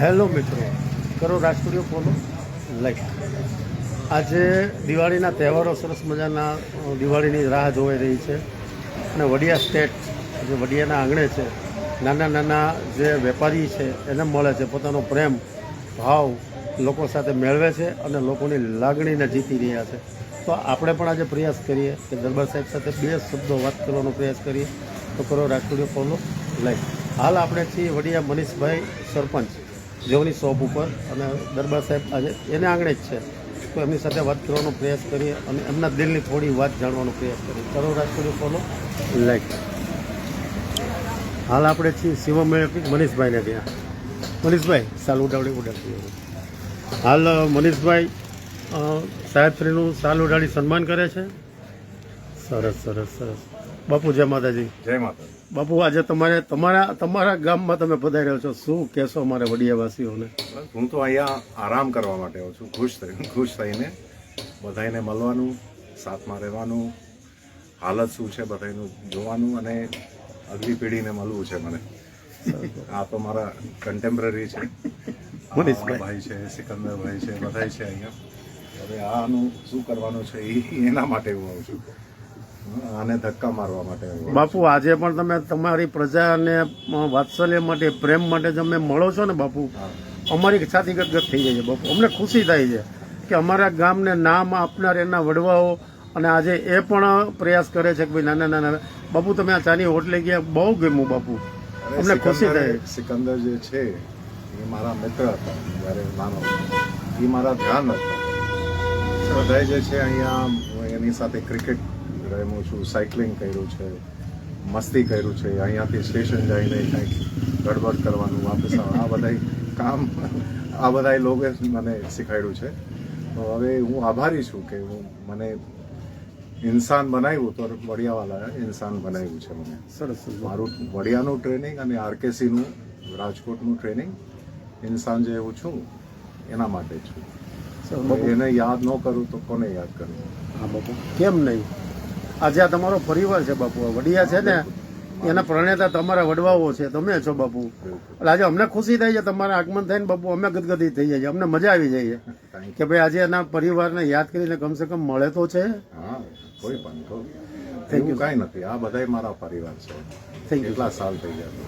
Hello મિત્રો. કરો રાજકીય ફોલો લાઈક આજે દિવાળીના તહેવારો સરસ મજાના દિવાળીની રાહ જોવાઈ રહી છે. અને વડિયા સ્ટેટ જે વડિયાના આંગણે છે નાના નાના જે વેપારી છે એને મળે છે. પોતાનો પ્રેમ ભાવ લોકો સાથે મેળવે છે અને લોકોની લાગણીને જીતી રહ્યા છે. તો આપણે પણ આજે પ્રયાસ કરીએ કે દરબાર સાહેબ સાથે બે શબ્દો વાત કરવાનો પ્રયાસ કરીએ. તો કરો રાજકીય ફોલો લાઈક હાલ આપણે છીએ વડિયા મનીષભાઈ સરપંચ. જેઓની શોપ ઉપર અને દરબાર સાહેબ આજે એને આંગણે જ છે. તો એમની સાથે વાત કરવાનો પ્રયાસ કરીએ અને એમના દિલની થોડી વાત જાણવાનો પ્રયાસ કરીએ. કરો રાજકોટ ફોલો લાઈક હાલ આપણે છીએ શિવમ મનીષભાઈને ત્યાં. મનીષભાઈ સાલ ઉડાવડી ઉડાડતી હાલ મનીષભાઈ સાહેબશ્રીનું સાલ ઉડાડી સન્માન કરે છે. સરસ સરસ સરસ. બાપુ જય માતાજી. જય માતા બાપુ આજે તમારે તમારા તમારા ગામમાં તમે પધાર્યો છો. શું કહેશો અમારે વડિયાવાસીઓને? હું તો અહીંયા આરામ કરવા માટે આવું છું. ખુશ થઈ ખુશ થઈને બધાને મળવાનું સાથમાં રહેવાનું. હાલત શું છે બધાનું જોવાનું અને અગલી પેઢીને મળવું છે મને. આ તો મારા કન્ટેમ્પરરી છે. મનીષભાઈ. ભાઈ છે સિકંદરભાઈ છે બધા છે અહીંયા. હવે આનું શું કરવાનું છે એ એના માટે હું આવું છું. આને ધક્કા મારવા માટે બાપુ આજે પણ તમે તમારી પ્રજાને વાત્સલ્ય માટે પ્રેમ માટે તમે મળો છો ને બાપુ અમારી છાતી ગદગદ થઈ જાય છે બાપુ. અમને ખુશી થાય છે કે અમારા ગામને નામ આપનાર એના વડવાઓ અને આજે એ પણ પ્રયાસ કરે છે કે ભાઈ નાના નાના બાપુ તમે આ ચાની હોટલે ગયા બહુ ગમ્યું બાપુ. અમને ખુશી થાય. સિકંદર જે છે એ મારા મિત્ર હતા જ્યારે નાનો એ મારા ધ્યાન હતા. બધા જે છે અહીંયા એની સાથે ક્રિકેટ રમ્યો છું સાયકલિંગ કર્યું છે મસ્તી કર્યું છે અહીંયાથી સ્ટેશન જઈને કંઈક ગડબડ કરવાનું વાપસ. આ બધાય કામ આ બધાય લોકોએ મને શીખવાડ્યું છે. તો હવે હું આભારી છું કે હું મને ઇન્સાન બનાવ્યું તો વડિયાવાલા ઇન્સાન બનાવ્યું છે મને. સરસ મારું વડિયાનું ટ્રેનિંગ અને આરકેસીનું રાજકોટનું ટ્રેનિંગ ઇન્સાન જે હું છું એના માટે છું. એને યાદ ન કરું તો કોને યાદ કરું? હા બાપુ. કેમ નહીં? આજે આ તમારો પરિવાર છે બાપુ. આ વડિયા છે ને એના પ્રણેતા તમારા વડવાઓ છે. તમે છો બાપુ. એટલે આજે અમને ખુશી થાય છે તમારા આગમન થઈને બાપુ અમે ગદગદી થઈ જાય છે અમને મજા આવી જાય છે કે ભાઈ આજે એના પરિવારને યાદ કરીને કમસે કમ મળે તો છે. હા કોઈ પણ થેન્ક યુ કાંઈ નથી. આ બધાય મારા પરિવાર છે. થેન્ક યુ કેટલા સાલ થઈ ગયા